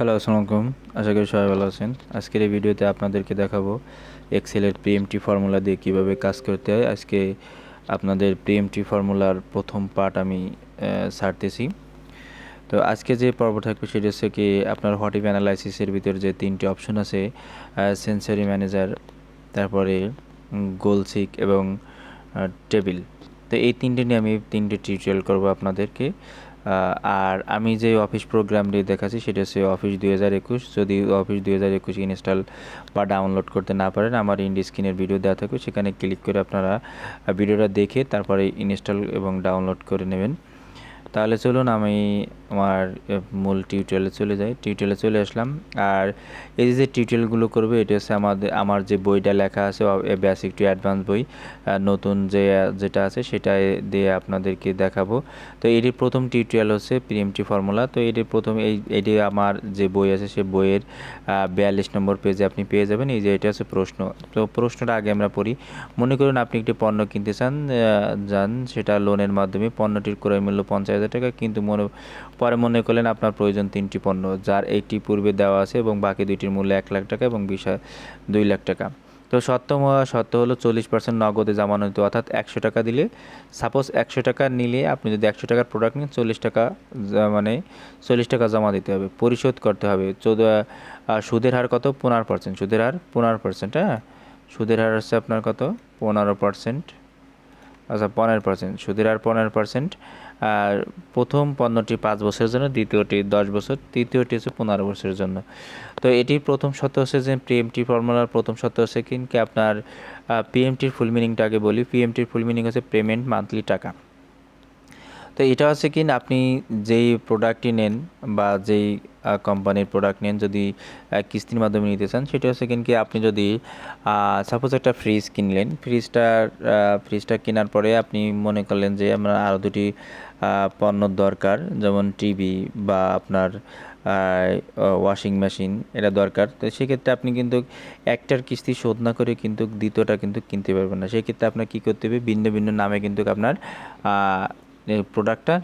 Hello, আসসালামু আলাইকুম। আশা করি সবাই ভালো আছেন। আজকের এই ভিডিওতে আপনাদেরকে দেখাবো এক্সেলের পিএমটি ফর্মুলা দিয়ে কীভাবে কাজ করতে হয়। আজকে আপনাদের পিএমটি ফর্মুলার প্রথম পার্ট আমি ছাড়তেছি। তো আজকে যে পর্ব থাকবে সেটা হচ্ছে কি আপনার হোয়াটিভ অ্যানালাইসিসের ভিতর যে তিনটি অপশন আছে সেন্সারি ম্যানেজার তারপরে গোলসিক এবং টেবিল তো এই তিনটে নিয়ে আমি তিনটে টিউটোরিয়াল করব আপনাদেরকে। আর আমি যে অফিস প্রোগ্রামটি দেখাচ্ছি, সেটা হচ্ছে অফিস দুই হাজার একুশ। যদি অফিস দুই হাজার একুশ ইনস্টল বা ডাউনলোড করতে না পারেন, আমার ইন্ডি স্ক্রিনের ভিডিও দেওয়া থাকবে। সেখানে ক্লিক করে আপনারা ভিডিওটা দেখে তারপরে ইনস্টল এবং ডাউনলোড করে নেবেন। তাহলে চলুন আমি আমার মূল টিউটোরিয়ালে চলে যাই। টিউটোরিয়ালে চলে আসলাম। আর এই যে টিউটোরিয়ালগুলো করবে, এটা হচ্ছে আমাদের, আমার যে বইটা লেখা আছে বেসিক টু অ্যাডভান্স বই নতুন যে যেটা আছে সেটা দিয়ে আপনাদেরকে দেখাবো। তো এটির প্রথম টিউটোরিয়াল হচ্ছে পিএমটি ফর্মুলা তো এটির প্রথম, এই, এটি আমার যে বই আছে, সে বইয়ের বিয়াল্লিশ নম্বর পেজে আপনি পেয়ে যাবেন। এই যে এটা হচ্ছে প্রশ্ন। তো প্রশ্নটা আগে আমরা পড়ি। মনে করুন আপনি একটি পণ্য কিনতে চান যান, সেটা লোনের মাধ্যমে। পণ্যটির ক্রয় মূল্য পঞ্চাশ হাজার টাকা, কিন্তু মনে, পরে মনে করলেন আপনার প্রয়োজন তিনটি পণ্য, যার একটি পূর্বে দেওয়া আছে এবং বাকি দুইটির মূল্য এক লাখ টাকা এবং বিশ দুই লাখ টাকা। তো সত্য সত্য হলো চল্লিশ পার্সেন্ট নগদে জমানো হতো, অর্থাৎ একশো টাকা দিলে সাপোজ একশো টাকা নিলে আপনি যদি একশো টাকার প্রোডাক্ট নেন, চল্লিশ টাকা মানে চল্লিশ টাকা জমা দিতে হবে, পরিশোধ করতে হবে। চৌদ্দ সুদের হার কত? পনেরো পার্সেন্ট সুদের হার পনেরো পার্সেন্ট হ্যাঁ? সুদের হার হচ্ছে আপনার কত? পনেরো পার্সেন্ট আচ্ছা পনেরো পার্সেন্ট সুদের আর পনেরো পার্সেন্ট আর প্রথম পণ্যটি পাঁচ বছরের জন্য, দ্বিতীয়টি দশ বছর, তৃতীয়টি হচ্ছে পনেরো বছরের জন্য। তো এটি প্রথম সত্য হচ্ছে যে পিএমটি ফর্মুলার প্রথম সত্য হচ্ছে কিন্তু আপনার পিএমটির ফুল মিনিংটা আগে বলি। পিএমটির ফুল মিনিং হচ্ছে পেমেন্ট মান্থলি টাকা। তো এটা হচ্ছে কি না আপনি যেই প্রোডাক্টটি নেন বা যেই কোম্পানির প্রোডাক্ট নেন যদি কিস্তির মাধ্যমে নিতে চান সেটা হচ্ছে কিন কি আপনি যদি সাপোজ একটা ফ্রিজ কিনলেন ফ্রিজটার ফ্রিজটা কেনার পরে আপনি মনে করলেন যে আমার আরও দুটি আহ, পণ্যর দরকার যেমন টিভি বা আপনার ওয়াশিং মেশিন এটা দরকার। তো সেক্ষেত্রে আপনি কিন্তু একটার কিস্তি শোধ না করে কিন্তু দ্বিতীয়টা কিন্তু কিনতে পারবেন না। সেক্ষেত্রে আপনার কী করতে হবে? ভিন্ন ভিন্ন নামে কিন্তু আপনার প্রোডাক্টটা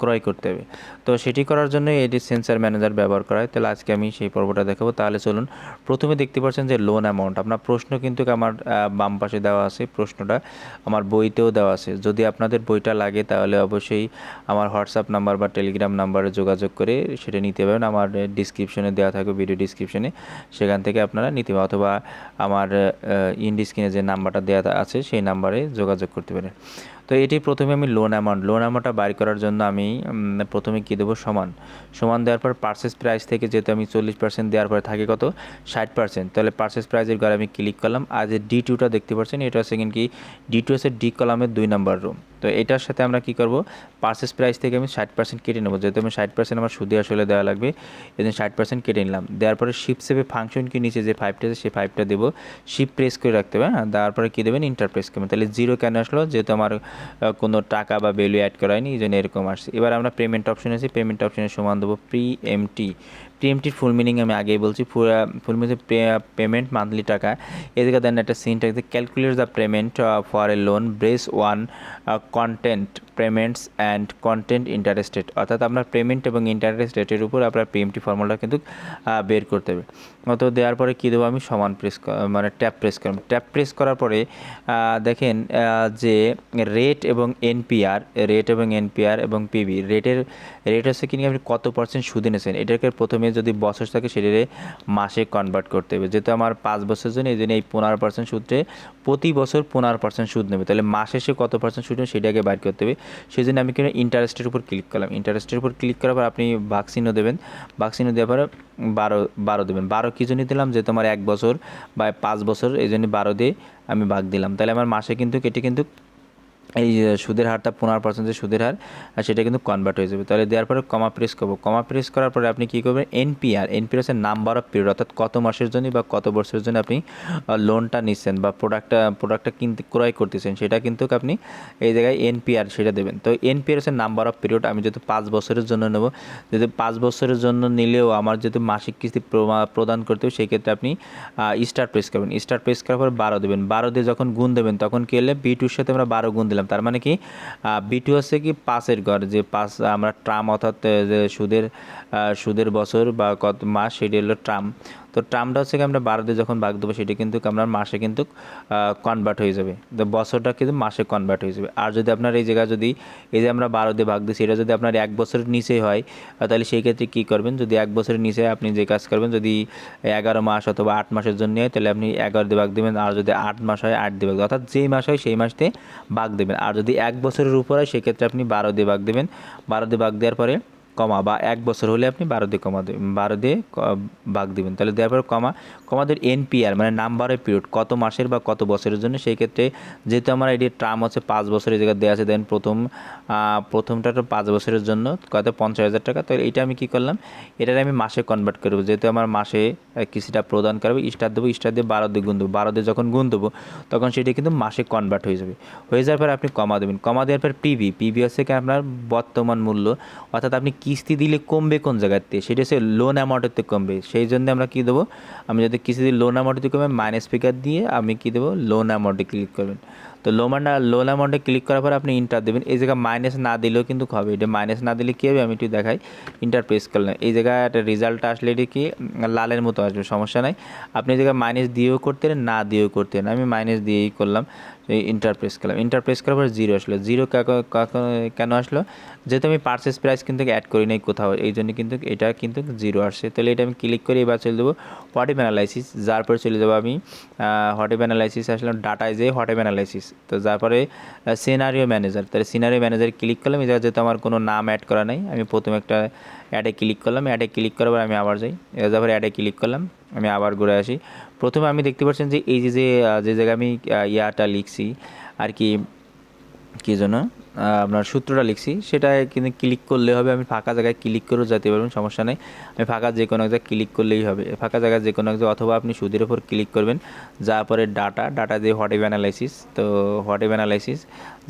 ক্রয় করতে হবে। তো সেটি করার জন্য এটি সেন্সার ম্যানেজার ব্যবহার করা হয়। তাহলে আজকে আমি সেই পর্বটা দেখাবো। তাহলে চলুন, প্রথমে দেখতে পাচ্ছেন যে লোন অ্যামাউন্ট আপনার প্রশ্ন কিন্তু আমার বাম পাশে দেওয়া আছে প্রশ্নটা। আমার বইতেও দেওয়া আছে। যদি আপনাদের বইটা লাগে, তাহলে অবশ্যই আমার হোয়াটসঅ্যাপ নাম্বার বা টেলিগ্রাম নাম্বারে যোগাযোগ করে সেটা নিতে পারেন আমার ডিসক্রিপশনে দেওয়া থাকবে ভিডিও ডিসক্রিপশনে সেখান থেকে আপনারা নিতে পারেন অথবা আমার ইন্ডি স্ক্রিনে যে নাম্বারটা দেওয়া আছে, সেই নাম্বারে যোগাযোগ করতে পারেন। তো এটি প্রথমে আমি লোন অ্যামাউন্ট লোন অ্যামাউন্টটা বাড়ি করার জন্য আমি প্রথমে কী দেবো? সমান। সমান দেওয়ার পর পার্সেস প্রাইস থেকে যেহেতু আমি চল্লিশ পার্সেন্ট দেওয়ার পরে থাকে কত? ষাট পার্সেন্ট তাহলে পার্সেস প্রাইসের ঘরে আমি ক্লিক করলাম। আর যে ডি টুটা দেখতে পাচ্ছেন, এটা হচ্ছে কি? ডি টু হচ্ছে ডি কলামের দুই নাম্বার রুম তো এটার সাথে আমরা কি করব? পার্সেস প্রাইস থেকে আমি ষাট পার্সেন্ট কেটে নেব। যেহেতু আমি ষাট পার্সেন্ট আমার সুদে আসলে দেওয়া লাগবে, এই জন্য ষাট পার্সেন্ট কেটে নিলাম। দেওয়ার পরে শিপ সেভে ফাংশন কি নিচে যে ফাইভটা আছে, সেই ফাইভটা দেবো। শিপ প্রেস করে রাখতে হবে হ্যাঁ? দেওয়ার পরে কী দেবেন? ইন্টার প্রেস করবেন। তাহলে জিরো কেন আসলো? যেহেতু আমার কোনো টাকা বা ভ্যালু অ্যাড করা হয়নি, এই জন্য এরকম আসছে। এবার আমরা পেমেন্ট অপশন আছে পেমেন্ট অপশনে সমান দেবো প্রি এমটি প্রিএমটির ফুল মিনিং আমি আগেই বলছি ফুল মিনিং পেমেন্ট মান্থলি টাকা। এদিকে দেন একটা সিন সিনটা calculate the payment for a loan brace on constant payments and constant interest rate অর্থাৎ আপনার পেমেন্ট এবং ইন্টারেস্ট রেটের উপর আপনার পিএমটি ফর্মুলা কিন্তু বের করতে হবে। অত দেওয়ার পরে কী দেবো? আমি সমান প্রেস মানে ট্যাপ প্রেস করলাম ট্যাপ প্রেস করার পরে দেখেন যে রেট এবং এনপিআর রেট এবং এনপিআর এবং পিবি রেটের রেট হচ্ছে কি আপনি কত পার্সেন্ট সুদ এনেছেন এটাকে প্রথমে যদি বছর থাকে সেটাকে মাসে কনভার্ট করতে হবে। যেহেতু আমার পাঁচ বছরের জন্য, এই জন্য এই পনেরো পার্সেন্ট সুদে প্রতি বছর পনেরো পার্সেন্ট সুদ নেবে। তাহলে মাসে সে কত পার্সেন্ট সুদ নেবে সেটাকে বাইর করতে হবে। সেই জন্য আমি কিন্তু ইন্টারেস্টের উপর ক্লিক করলাম। ইন্টারেস্টের উপর ক্লিক করার পর আপনি ভ্যাকসিনও দেবেন। ভ্যাকসিনও দেওয়ার পরে বারো বারো দেবেন। বারো কী জন্য দিলাম? যে তোমার এক বছর বা পাঁচ বছর, এই জন্য বারো দিয়ে আমি ভাগ দিলাম। তাহলে আমার মাসে কিন্তু কেটে কিন্তু এই সুদের হারটা পনেরো পার্সেন্ট যে সুদের হার, আর সেটা কিন্তু কনভার্ট হয়ে যাবে। তাহলে দেওয়ার পরে কমা প্রেস করব। কমা প্রেস করার পরে আপনি কী করবেন? এনপিআর এনপিআর হচ্ছে নাম্বার অফ পিরিয়ড অর্থাৎ কত মাসের জন্য বা কত বছরের জন্য আপনি লোনটা নিচ্ছেন বা প্রোডাক্টটা প্রোডাক্টটা কিনতে, ক্রয় করতেছেন, সেটা কিন্তু আপনি এই জায়গায় এনপিআর সেটা দেবেন। তো এনপিআর হচ্ছে নাম্বার অফ পিরিয়ড আমি যেহেতু পাঁচ বছরের জন্য নেব যদি পাঁচ বছরের জন্য নিলেও আমার যেহেতু মাসিক কিস্তি প্রদান করতে হবে, সেক্ষেত্রে আপনি স্টার প্রেস করবেন। স্টার প্রেস করার পর বারো দেবেন। বারো দিয়ে যখন গুণ দেবেন, তখন কী হলে বি টুর সাথে আমরা বারো গুণ দিলাম। দিলাম। তার মানে কি বিটু হচ্ছে কি পাসের ঘর, যে পাঁচ আমরা ট্রাম অর্থাৎ যে সুদের সুদের বছর বা কত মাস, সেটি হলো ট্রাম। তো টার্মটা হচ্ছে কি আমরা বারো দিয়ে যখন ভাগ দেবো, সেটা কিন্তু আমরা মাসে কিন্তু কনভার্ট হয়ে যাবে। তো বছরটা কিন্তু মাসে কনভার্ট হয়ে যাবে। আর যদি আপনার এই জায়গায় যদি, এই যে আমরা বারো দিয়ে ভাগ দিচ্ছি এটা যদি আপনার এক বছরের নিচে হয় তাহলে সেই ক্ষেত্রে কী করবেন? যদি এক বছরের নিচে আপনি যে কাজ করবেন, যদি এগারো মাস অথবা আট মাসের জন্য হয় তাহলে আপনি এগারো দিয়ে ভাগ দেবেন। আর যদি আট মাস হয়, আট দিয়ে ভাগ অর্থাৎ যেই মাস হয়, সেই মাসতে ভাগ দেবেন। আর যদি এক বছরের উপর হয়, সেক্ষেত্রে আপনি বারো দিয়ে ভাগ দেবেন। বারো দিয়ে ভাগ দেওয়ার পরে কমা বা এক বছর হলে আপনি বারো দিয়ে কমা বারো দিয়ে ভাগ দিবেন। তাহলে দেওয়ার পর কমা কমাদের এনপিআর মানে নাম্বার অফ পিরিয়ড কত মাসের বা কত বছরের জন্য। সেই ক্ষেত্রে যেহেতু আমার এটি ট্রাম হচ্ছে পাঁচ বছরের জায়গায় দেওয়া আছে দেন প্রথম প্রথমটা তো পাঁচ বছরের জন্য কত পঞ্চাশ হাজার টাকা। তো এটা আমি কী করলাম? এটার আমি মাসে কনভার্ট করব। যেহেতু আমার মাসে কিছুটা প্রদান করবে স্টার দেবো স্টার দিয়ে বারো দিয়ে গুণ দেবো। বারো দিয়ে যখন গুণ দেবো, তখন সেটি কিন্তু মাসে কনভার্ট হয়ে যাবে। হয়ে যাওয়ার পর আপনি কমা দেবেন। কমা দেওয়ার পর পিভি পিভি হচ্ছে কি আপনার বর্তমান মূল্য। অর্থাৎ আপনি কিস্তি দিলে কমবে কোন জায়গাতে সেটা হচ্ছে লোন অ্যামাউন্টেতে কমবে। সেই জন্য আমরা কী দেবো? আমি যদি কিস্তি দিই লোন অ্যামাউন্টে কমবে মাইনাস স্পিকার দিয়ে আমি কী দেবো? লোন অ্যামাউন্টে ক্লিক করবেন। তো লোমান্ডা লোন অ্যামাউন্টে ক্লিক করার পর আপনি ইন্টার দেবেন। এই জায়গায় মাইনাস না দিলেও কিন্তু হবে। এটা মাইনাস না দিলে কী হবে? আমি একটু দেখাই। ইন্টার প্রেস করলাম এই জায়গায় একটা রেজাল্ট আসলে এটি কি? লালের মতো আসবে, সমস্যা নাই। আপনি এই জায়গায় মাইনাস দিয়েও করতেন না দিয়েও করতেন আমি মাইনাস দিয়েই করলাম। ইন্টার প্রেস করলাম ইন্টার প্রেস করার পর জিরো আসলো। জিরো কেন আসলো? যেহেতু আমি পার্সেস প্রাইস কিন্তু অ্যাড করি নাই কোথাও, এই জন্য কিন্তু এটা কিন্তু জিরো আসছে। তাহলে এটা আমি ক্লিক করে এবার চলে দেবো হোয়াটিভ অ্যানালাইসিস যার পরে চলে যাব আমি হোয়াটিভ অ্যানালাইসিস আসলাম ডাটায় যে হোয়াটিভ অ্যানালাইসিস তো যারপরে সিনারিও ম্যানেজার তাহলে সিনারিও ম্যানেজার ক্লিক করলাম এই জায়গায় যেহেতু আমার কোনো নাম অ্যাড করা নাই, আমি প্রথমে একটা অ্যাডে ক্লিক করলাম। অ্যাডে ক্লিক করার পর আমি আবার যাই। এবার তারপরে অ্যাডে ক্লিক করলাম, আমি আবার ঘুরে আসি। প্রথমে আমি দেখতে পাচ্ছেন যে এই যে যে জায়গায় আমি ইয়াটা লিখছি আর কি কী আহ, আপনার সূত্রটা লিখছি সেটা কিন্তু ক্লিক করলে হবে আমি ফাঁকা জায়গায় ক্লিক করেও যেতে পারবেন সমস্যা নেই। আমি ফাঁকা যে কোনো জায়গায় ক্লিক করলেই হবে ফাঁকা জায়গায় যে কোনো জায়গায় অথবা আপনি সুদের ওপর ক্লিক করবেন যার পরে ডাটা ডাটা দিয়ে হোয়াটিভ অ্যানালাইসিস তো হোয়াটিভ অ্যানালাইসিস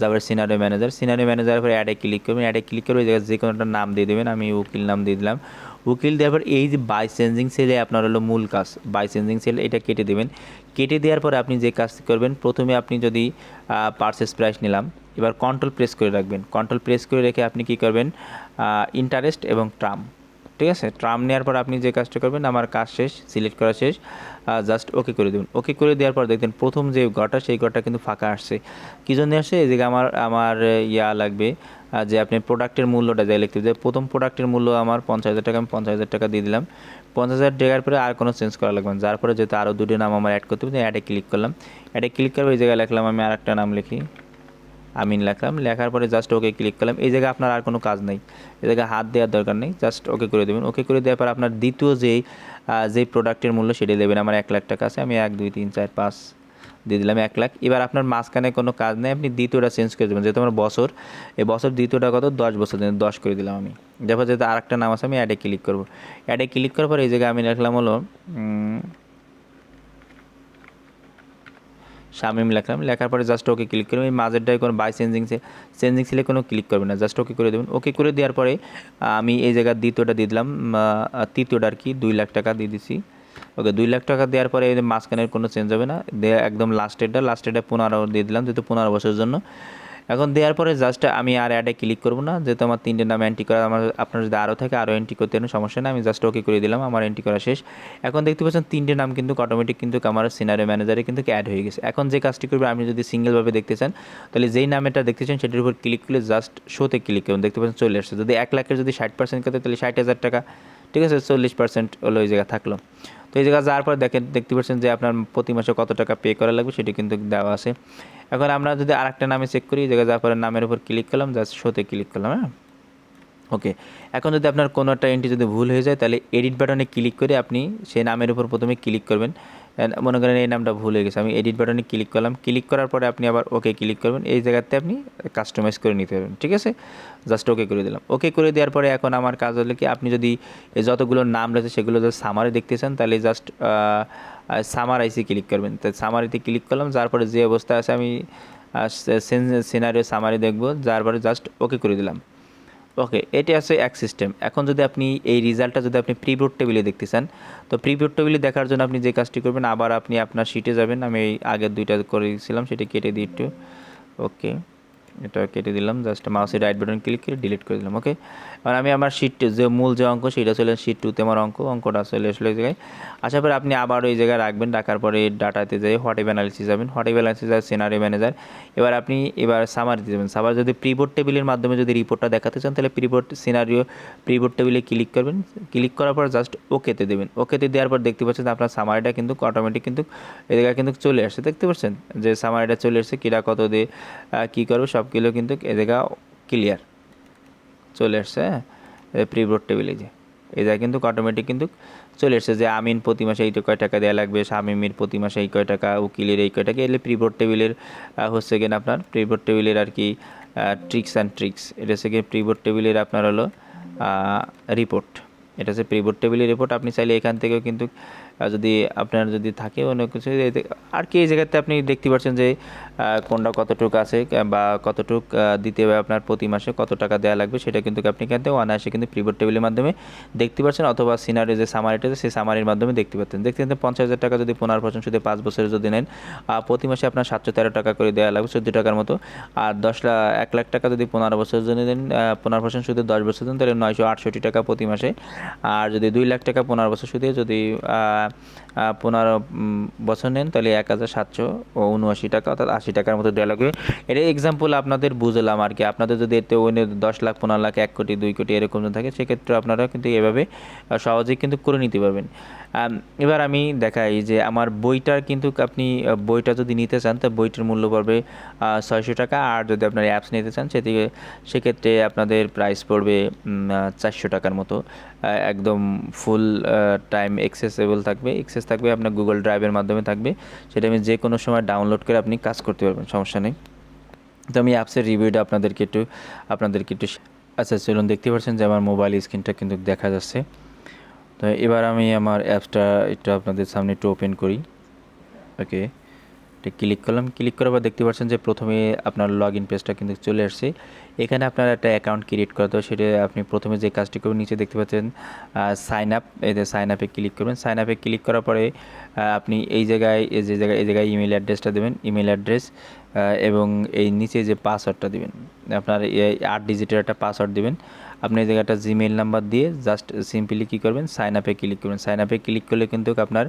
যারপরে সিনারিও ম্যানেজার সিনারিও ম্যানেজারের পরে অ্যাডে ক্লিক করবেন অ্যাডে ক্লিক করে ওই জায়গায় যে কোনো একটা নাম দিয়ে দেবেন আমি উকিল নাম দিয়ে দিলাম। উকিল দেওয়ার পর এই যে বাই চেঞ্জিং সেলে আপনার হলো মূল কাজ বাই চেঞ্জিং সেল এটা কেটে দেবেন। কেটে দেওয়ার পরে আপনি যে কাজটি করবেন, প্রথমে আপনি যদি পার্সেস প্রাইস নিলাম, এবার কন্ট্রোল প্রেস করে রাখবেন। কন্ট্রোল প্রেস করে রেখে আপনি কি করবেন ইন্টারেস্ট এবং ট্রাম ঠিক আছে? ট্রাম নেওয়ার পর আপনি যে কাজটা করবেন, আমার কাজ শেষ সিলেক্ট করা শেষ জাস্ট ওকে করে দেবেন। ওকে করে দেওয়ার পর দেখবেন প্রথম যে ঘরটা সেই ঘরটা কিন্তু ফাঁকা আসছে। কী জন্য আসছে? এই জায়গায় আমার আমার ইয়া লাগবে যে আপনি প্রোডাক্টের মূল্যটা যাই লিখতে যে প্রথম প্রোডাক্টের মূল্য আমার পঞ্চাশ হাজার টাকা, আমি পঞ্চাশ হাজার টাকা দিয়ে দিলাম। পঞ্চাশ হাজার টাকার পরে আর কোনো চেঞ্জ করা লাগবে না। যার পরে যেহেতু আরও দুটো নাম আমার অ্যাড করতে হবে অ্যাডে ক্লিক করলাম। অ্যাডে ক্লিক করব এই জায়গায় লিখলাম, আমি আর একটা নাম লিখি। আমিন লেখলাম। লেখার পরে জাস্ট ওকে ক্লিক করলাম। এই জায়গায় আপনার আর কোনো কাজ নেই। এই জায়গায় হাত দেওয়ার দরকার নেই। জাস্ট ওকে করে দেবেন। ওকে করে দেওয়ার পর আপনার দ্বিতীয় যেই যেই প্রোডাক্টের মূল্য সেটা দেবেন। আমার এক লাখ টাকা আছে। আমি এক, দুই, তিন, চার, পাঁচ দিয়ে দিলাম এক লাখ। এবার আপনার মাঝখানে কোনো কাজ নেই। আপনি দ্বিতীয়টা চেঞ্জ করে দেবেন। যেহেতু আমার বছর, এই বছর দ্বিতীয়টা কত? দশ বছর দিন। দশ করে দিলাম আমি। দেখো যেহেতু আর একটা নাম আছে, আমি অ্যাডে ক্লিক করব। অ্যাডে ক্লিক করার পর এই জায়গায় আমি লিখলাম হলো শামিম লিখলাম। লেখার পরে জাস্ট ওকে ক্লিক করবেন এই মাঝেরটায় কোনো বাই চেঞ্জিং চেঞ্জিং ছিলে কোনো ক্লিক করবেন না। জাস্ট ওকে করে দেবেন। ওকে করে দেওয়ার পরে আমি এই জায়গার দ্বিতীয়টা দিয়ে দিলাম। তৃতীয়টা আর কি, দুই লাখ টাকা দিয়ে দিছি। ওকে দুই লাখ টাকা দেওয়ার পরে মাঝখানের কোনো চেঞ্জ হবে না। একদম লাস্টেরটা লাস্টেরটা পনেরো দিয়ে দিলাম, যেহেতু পনেরো বছরের জন্য। এখন দেওয়ার পরে জাস্ট আমি আর অ্যাডে ক্লিক করব না। যেহেতু আমার তিনটে নাম এন্ট্রি করা, আমার আপনার যদি আরও থাকে আরও এন্ট্রি করতে কোনো সমস্যা নেই। আমি জাস্ট ওকে করে দিলাম, আমার এন্ট্রি করা শেষ। এখন দেখতে পাচ্ছেন তিনটে নাম কিন্তু অটোমেটিক কিন্তু আমার সিনারি ম্যানেজারে কিন্তু অ্যাড হয়ে গেছে। এখন যে কাজটি করবে, আপনি যদি সিঙ্গেলভাবে দেখতে চান, তাহলে যেই নামেটা দেখতে চান, সেটার উপর ক্লিক করলে জাস্ট শোতে ক্লিক করুন দেখতে পাচ্ছেন চলে আসছে। যদি এক লাখের যদি ষাট পার্সেন্ট করতে, তাহলে ষাট হাজার টাকা, ঠিক আছে? চল্লিশ পার্সেন্ট হলো ওই জায়গায় থাকল। তো এই জায়গায় যাওয়ার পর দেখেন, দেখতে পাচ্ছেন যে আপনার প্রতি মাসে কত টাকা পে করা লাগবে, সেটি কিন্তু দেওয়া আছে। এখন আমরা যদি আরেকটা নামে চেক করি যাওয়ার পরে নামের উপর ক্লিক করলাম জাস্ট শোতে ক্লিক করলাম হ্যাঁ? ওকে এখন যদি আপনার কোনো একটা এন্ট্রি যদি ভুল হয়ে যায়, তাহলে এডিট বাটনে ক্লিক করে আপনি সেই নামের উপর প্রথমে ক্লিক করবেন। মনে করেন এই নামটা ভুল হয়ে গেছে, আমি এডিট বাটনে ক্লিক করলাম। ক্লিক করার পরে আপনি আবার ওকে ক্লিক করবেন। এই জায়গাতে আপনি কাস্টমাইজ করে নিতে পারবেন, ঠিক আছে? জাস্ট ওকে করে দিলাম। ওকে করে দেওয়ার পরে এখন আমার কাজ হলো কি, আপনি যদি যতগুলো নাম রয়েছে, সেগুলো যদি সামারে দেখতে চান, তাহলে জাস্ট সামারাইসে ক্লিক করবেন। তো সামারিতে ক্লিক করলাম, যার পরে যে অবস্থা আছে আমি সিনারিও সামারি দেখব, যার পরে জাস্ট ওকে করে দিলাম। ওকে এটি আছে এক সিস্টেম এখন যদি আপনি এই রেজাল্টটা যদি আপনি প্রিবোর্ড টেবিলে দেখতে চান, তো প্রিবোর্ড টেবিলে দেখার জন্য আপনি যে কাজটি করবেন, আবার আপনি আপনার শিটে যাবেন। আমি এই আগের দুইটা করেছিলাম, সেটা কেটে দিই একটু। ওকে এটা কেটে দিলাম জাস্ট মাউসের রাইট বাটন ক্লিক করে ডিলিট করে দিলাম ওকে এবার আমি আমার শিট যে মূল যে অঙ্ক, সেটা চলে শিট টুতে আমার অঙ্ক, অঙ্কটা চলে আসলে জায়গায়। আসার পরে আপনি আবার ওই জায়গায় রাখবেন, রাখার পরে ডাটাতে যাই হোয়াট অ্যানালিসিস যাবেন হোয়াট অ্যানালিসিস আর সিনারি ম্যানেজার এবার আপনি এবার সামারি দেবেন। সামার যদি প্রিবোর্ড টেবিলের মাধ্যমে যদি রিপোর্টটা দেখাতে চান, তাহলে প্রিবোর্ড সিনারিও প্রিবোর্ড টেবিলে ক্লিক করবেন। ক্লিক করার পর জাস্ট ওকেতে দেবেন। ওকেতে দেওয়ার পর দেখতে পাচ্ছেন আপনার সামারিটা কিন্তু অটোমেটিক কিন্তু, এই জায়গায় কিন্তু চলে আসছে। দেখতে পাচ্ছেন যে সামারিটা চলে আসছে, কিরা কত দিয়ে কী করবে সবগুলো কিন্তু এ জায়গা ক্লিয়ার চলে আসছে হ্যাঁ? প্রিবোর্ড টেবিলে যে। এই জায়গায় কিন্তু অটোমেটিক কিন্তু চলে এসছে যে আমিন প্রতি মাসে এই কয় টাকা দেওয়া লাগবে, শামিমের প্রতি মাসে এই কয় টাকা, উকিলের এই কয় টাকা, এলে প্রিবোর্ড টেবিলের হচ্ছে কিনা আপনার? প্রিবোর্ড টেবিলের আর কি ট্রিক্স অ্যান্ড ট্রিক্স এটা হচ্ছে কি প্রিবোর্ড টেবিলের আপনার হলো রিপোর্ট এটা হচ্ছে প্রিবোর্ড টেবিলের রিপোর্ট আপনি চাইলে এখান থেকেও কিন্তু যদি আপনার যদি থাকে অন্য কিছু আর কি এই জায়গাতে আপনি দেখতে পাচ্ছেন যে কোনটা কতটুক আছে বা কতটুক দিতে হবে আপনার প্রতি মাসে কত টাকা দেওয়া লাগবে সেটা কিন্তু আপনি থেকে অনায়াসে কিন্তু প্রিবোর্ড টেবিলের মাধ্যমে দেখতে পাচ্ছেন অথবা সিনারি যে সামারিটা সেই সামারির মাধ্যমে দেখতে পাচ্ছেন। দেখতে পাচ্ছেন পঞ্চাশ হাজার টাকা যদি পনেরো পার্সেন্ট সুদে পাঁচ বছরে যদি নেন প্রতি মাসে আপনার সাতশো তেরো টাকা করে দেওয়া লাগবে, চোদ্দ টাকার মতো। আর দশ লাখ এক লাখ টাকা যদি পনেরো বছর জন্য দেন পনেরো পার্সেন্ট সুদে দশ বছর দেন তাহলে নয়শো আটষট্টি টাকা প্রতি মাসে। আর যদি দুই লাখ টাকা পনেরো বছর সুদে যদি পনেরো বছর নেন, তাহলে এক হাজার সাতশো উনআশি টাকা, অর্থাৎ আশি টাকার মতো দেওয়া লাগবে। এটা এক্সাম্পল আপনাদের বুঝলাম আর কি। আপনাদের যদি এতে ওনে দশ লাখ, পনেরো লাখ, এক কোটি, দুই কোটি এরকম থাকে, সেক্ষেত্রে আপনারা কিন্তু এভাবে সহজেই কিন্তু করে নিতে পারবেন। এবার আমি দেখাই যে আমার বইটার কিন্তু আপনি বইটা যদি নিতে চান, তো বইটার মূল্য পড়বে ছয়শো টাকা। আর যদি আপনার অ্যাপস নিতে চান, সেদিকে, সেক্ষেত্রে আপনাদের প্রাইস পড়বে চারশো টাকার মতো। একদম ফুল টাইম এক্সেসেবল থাকবে এক্সেস থাকবে, আপনার গুগল ড্রাইভের মাধ্যমে থাকবে। সেটা আমি যে কোনো সময় ডাউনলোড করে আপনি কাজ করতে পারবেন, সমস্যা নেই। তো আমি অ্যাপসের রিভিউটা আপনাদেরকে একটু আপনাদেরকে একটু আচ্ছা চলুন দেখতে পাচ্ছেন যে আমার মোবাইল স্ক্রিনটা কিন্তু দেখা যাচ্ছে। তো এবার আমি আমার অ্যাপসটা একটু আপনাদের সামনে একটু ওপেন করি। ওকে এটা ক্লিক করলাম ক্লিক করার পর দেখতে পাচ্ছেন যে প্রথমে আপনার লগ ইন পেজটা কিন্তু চলে আসছে। এখানে আপনার একটা অ্যাকাউন্ট ক্রিয়েট করতে হবে সেটা আপনি প্রথমে যে কাজটি করবেন, নিচে দেখতে পাচ্ছেন সাইন আপ যে সাইন আপে ক্লিক করবেন। সাইন আপে ক্লিক করার পরে আপনি এই জায়গায়, এই যে জায়গায়, এই জায়গায় ইমেল অ্যাড্রেসটা দেবেন ইমেল অ্যাড্রেস এবং এই নিচে যে পাসওয়ার্ডটা দিবেন, আপনার এই আট ডিজিটের একটা পাসওয়ার্ড দিবেন। আপনি এই জায়গাটা জিমেইল নাম্বার দিয়ে জাস্ট সিম্পলি কী করবেন সাইন আপে ক্লিক করবেন। সাইন আপে ক্লিক করলে কিন্তু আপনার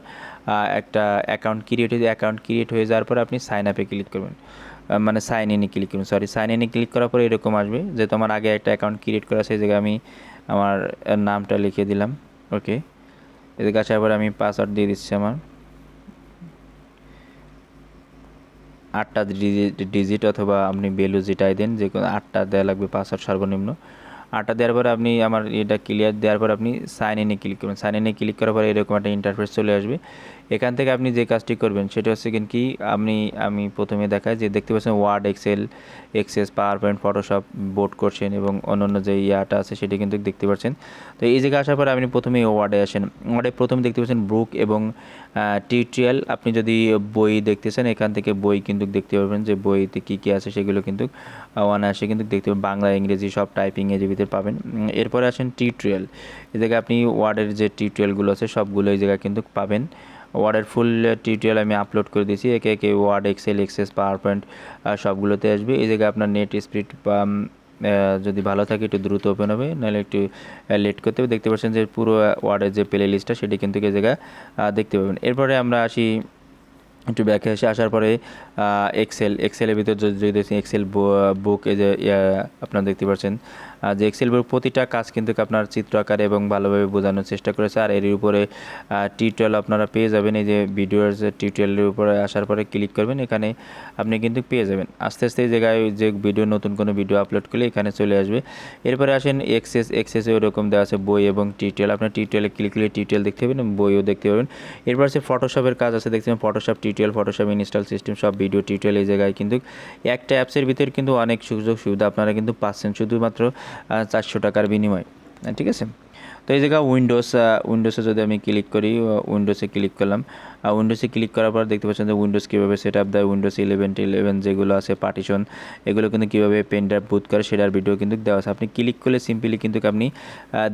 একটা অ্যাকাউন্ট ক্রিয়েট হয়ে অ্যাকাউন্ট ক্রিয়েট হয়ে যাওয়ার পর আপনি সাইন আপে ক্লিক করবেন। মানে সাইন ইনে ক্লিক করুন সরি সাইন ইনে ক্লিক করার পরে এরকম আসবে যে তোমার আগে একটা অ্যাকাউন্ট ক্রিয়েট করা এই জায়গায় আমি আমার নামটা লিখে দিলাম। ওকে এদিকে আসার পরে আমি পাসওয়ার্ড দিয়ে দিচ্ছি আমার। আটটা ডিজিট অথবা আপনি ভ্যালু যেটাই দেন, যে কোনো আটটা দেওয়া লাগবে পাসওয়ার্ড সর্বনিম্ন। আটটা দেওয়ার পরে আপনি আমার এটা ক্লিয়ার দেওয়ার পর আপনি সাইন ইনে ক্লিক করবেন সাইন ইনে ক্লিক করার পরে এরকম একটা ইন্টারফেস চলে আসবে। এখান থেকে আপনি যে কাজটি করবেন, সেটা হচ্ছে কি, আপনি, আমি প্রথমে দেখাই যে দেখতে পাচ্ছেন Word Excel Access PowerPoint Photoshop board করছেন এবং অন্যান্য যে ইয়াটা আছে সেটা কিন্তু দেখতে পাচ্ছেন। তো এই জায়গায় আসার পরে আপনি প্রথমে ওয়ার্ডে আসেন। ওয়ার্ডে প্রথমে দেখতে পাচ্ছেন বুক এবং টিউটোরিয়াল আপনি যদি বই দেখতেছেন, এখান থেকে বই কিন্তু দেখতে পারবেন যে বইতে কী কী আছে সেগুলো কিন্তু অনায়াসে কিন্তু দেখতে পাবেন। বাংলা, ইংরেজি সব টাইপিং এর ভিতরে পাবেন। এরপরে আসেন টিউটোরিয়াল এই জায়গায় আপনি ওয়ার্ডের যে টিউটোরিয়ালগুলো আছে, সবগুলো এই জায়গায় কিন্তু পাবেন। ওয়ার্ডের ফুল টিউটোরিয়াল আমি আপলোড করে দিয়েছি। একে একে Word Excel Access PowerPoint সবগুলোতে আসবে। এই জায়গায় আপনার নেট স্পিড যদি ভালো থাকে, একটু দ্রুত ওপেন হবে। নাহলে একটু লেট করতে হবে। দেখতে পাচ্ছেন যে পুরো ওয়ার্ডের যে প্লে লিস্টটা সেটি কিন্তু এই জায়গায় দেখতে পাবেন। এরপরে আমরা আসি, একটু ব্যাকে এসে আসার পরে এক্সেল এক্সেলের ভিতর যদি দেখছেন এক্সেল বুক এই যে আপনারা দেখতে পাচ্ছেন যে এক্সেল বুক প্রতিটা কাজ কিন্তু আপনার চিত্র আকারে এবং ভালোভাবে বোঝানোর চেষ্টা করেছে। আর এর উপরে টিউটোরিয়াল আপনারা পেয়ে যাবেন। এই যে ভিডিওর যে টিউটোরিয়ালের উপরে আসার পরে ক্লিক করবেন। এখানে আপনি কিন্তু পেয়ে যাবেন। আস্তে আস্তে এই জায়গায় যে ভিডিও নতুন কোনো ভিডিও আপলোড করলে এখানে চলে আসবে। এরপরে আসেন এক্সেস এক্সেসে ওরকম দেওয়া আছে বই এবং টিউটোরিয়াল আপনার টিউটোরিয়ালে ক্লিক করলে টিউটোরিয়াল দেখতে পাবেন বইও দেখতে পাবেন। এরপর আছে ফটোশপের কাজ আছে। দেখতে পাবেন Photoshop tutorial Photoshop install system সব ভিডিও টিউটোরিয়াল এই জায়গায় কিন্তু একটা অ্যাপসের ভিতরে কিন্তু অনেক সুযোগ সুবিধা আপনারা কিন্তু পাচ্ছেন। শুধুমাত্র চারশো টাকার বিনিময়। ঠিক আছে? তো এই জায়গায় উইন্ডোজ উইন্ডোজে যদি আমি ক্লিক করি উইন্ডোজে ক্লিক করলাম উইন্ডোজে ক্লিক করার পর দেখতে পাচ্ছেন যে উইন্ডোজ কীভাবে সেট আপ দেয় উইন্ডোজ ইলেভেন ইলেভেন যেগুলো আছে পার্টিশন এগুলো কিন্তু কীভাবে পেন ড্রাইভ বুথ করে, সেটার ভিডিও কিন্তু দেওয়া আছে। আপনি ক্লিক করলে সিম্পলি কিন্তু আপনি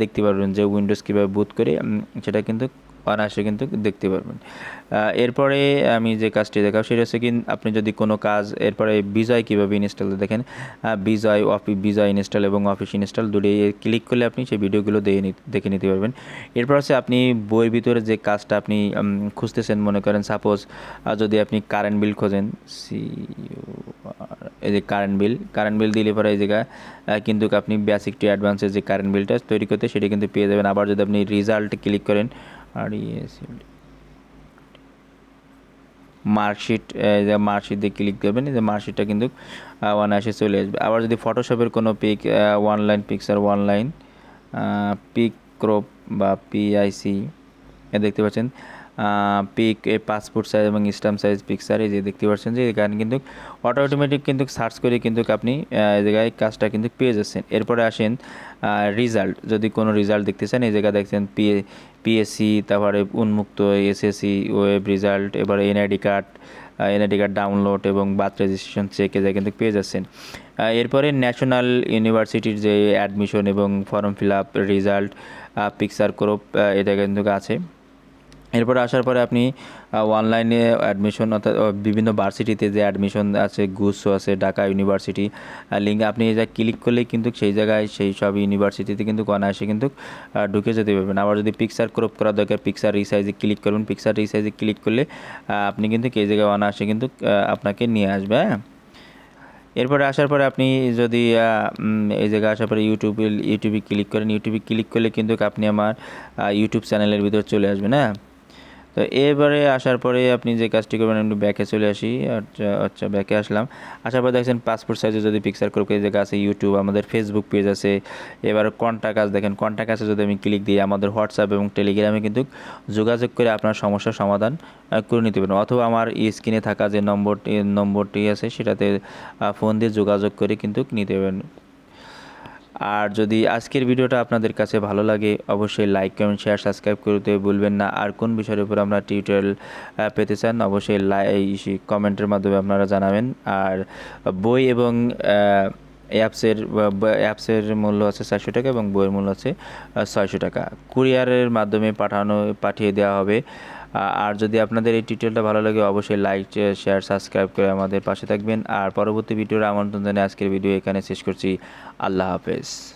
দেখতে পারবেন যে উইন্ডোজ কীভাবে বুথ করে সেটা কিন্তু অনায়াসে কিন্তু দেখতে পারবেন। এরপরে আমি যে কাজটি দেখাবো সেটা হচ্ছে কি, আপনি যদি কোনো কাজ, এরপরে বিজয় কীভাবে ইনস্টল দেখেন বিজয় অফি, বিজয় ইনস্টল এবং অফিস ইনস্টল দুটোই ক্লিক করলে আপনি সেই ভিডিওগুলো নি- দেখে নিতে পারবেন। এরপর হচ্ছে আপনি বইয়ের ভিতরে যে কাজটা আপনি খুঁজতেছেন মনে করেন সাপোজ যদি আপনি কারেন্ট বিল খোঁজেন সি এই যে কারেন্ট বিল কারেন্ট বিল দিলে পরে এই জায়গায় কিন্তু আপনি বেসিক টু অ্যাডভান্সের যে কারেন্ট বিলটা তৈরি করতে, সেটা কিন্তু পেয়ে যাবেন। আবার যদি আপনি রেজাল্ট ক্লিক করেন আর মার্কশিট মার্কশিট দিয়ে ক্লিক করবেন যে মার্কশিটটা কিন্তু অনায়াসে চলে আসবে। আবার যদি ফটোশপের কোনো pic online picture online pic crop বা পিআইসি দেখতে পাচ্ছেন পিক পাসপোর্ট সাইজ এবং স্ট্যাম্প সাইজ পিকচার এই যে দেখতে পাচ্ছেন যে এখানে কিন্তু অটো অটোমেটিক কিন্তু সার্চ করে কিন্তু আপনি এই জায়গায় কাজটা কিন্তু পেয়ে যাচ্ছেন। এরপরে আসেন রেজাল্ট যদি কোনো রেজাল্ট দেখতে চান, এই জায়গায় দেখছেন পি পিএসসি তারপরে উন্মুক্ত এসএসসি ওয়েব রেজাল্ট এবারে NID card NID card download এবং বার্থ রেজিস্ট্রেশন চেক এ কিন্তু পেয়ে যাচ্ছেন। এরপরে ন্যাশনাল ইউনিভার্সিটির যে অ্যাডমিশন এবং form fill up result picture crop এটা কিন্তু আছে। এরপরে আসার পরে আপনি অনলাইনে অ্যাডমিশন অর্থাৎ বিভিন্ন ভার্সিটিতে যে অ্যাডমিশন আছে গুসো আছে, ঢাকা ইউনিভার্সিটি লিঙ্ক আপনি এই জায়গায় ক্লিক করলেই কিন্তু সেই জায়গায় সেই সব ইউনিভার্সিটিতে কিন্তু অনায়াসে কিন্তু ঢুকে যেতে পারবেন। আবার যদি পিকচার ক্রপ করা দরকার পিকচার রিসাইজে ক্লিক করবেন পিকচার রিসাইজে ক্লিক করলে আপনি কিন্তু এই জায়গায় অনায়াসে কিন্তু আপনাকে নিয়ে আসবে হ্যাঁ? এরপরে আসার পরে আপনি যদি এই জায়গায় আসার পরে ইউটিউবে ইউটিউবে ক্লিক করেন। ইউটিউবে ক্লিক করলে কিন্তু আপনি আমার ইউটিউব চ্যানেলের ভিতরে চলে আসবেন হ্যাঁ? তো এবারে আসার পরে আপনি যে কাজটি করবেন একটু ব্যাকে চলে আসি। আচ্ছা আচ্ছা ব্যাকে আসলাম। আসার পর দেখছেন পাসপোর্ট সাইজে যদি পিকচার করে এই জায়গা আছে ইউটিউব আমাদের ফেসবুক পেজ আছে। এবার কন্ট্যাক্ট আছে, দেখেন কন্ট্যাক্ট আছে যদি আমি ক্লিক দিই, আমাদের হোয়াটসঅ্যাপ এবং টেলিগ্রামে কিন্তু যোগাযোগ করে আপনার সমস্যার সমাধান করে নিতে পারেন অথবা আমার স্ক্রিনে থাকা যে নম্বরটি নম্বরটি আছে, সেটাতে ফোন দিয়ে যোগাযোগ করে কিন্তু নিতে পারেন আর যদি আজকের ভিডিওটা আপনাদের কাছে ভালো লাগে, অবশ্যই লাইক কমেন্ট শেয়ার সাবস্ক্রাইব করতে ভুলবেন না। আর কোন বিষয়ের উপর আমরা টিউটোরিয়াল পেতে চান, অবশ্যই লাই কমেন্টের মাধ্যমে আপনারা জানাবেন। আর বই এবং অ্যাপসের অ্যাপসের মূল্য আছে চারশো টাকা এবং বইয়ের মূল্য আছে ছয়শো টাকা। কুরিয়ারের মাধ্যমে পাঠানো, পাঠিয়ে দেওয়া হবে। আর যদি আপনাদের এই টিউটোরিয়ালটা ভালো লাগে, অবশ্যই লাইক শেয়ার সাবস্ক্রাইব করে আমাদের পাশে থাকবেন। আর পরবর্তী ভিডিওর আমন্ত্রণ জানিয়ে আজকের ভিডিও এখানে শেষ করছি। আল্লাহ হাফেজ।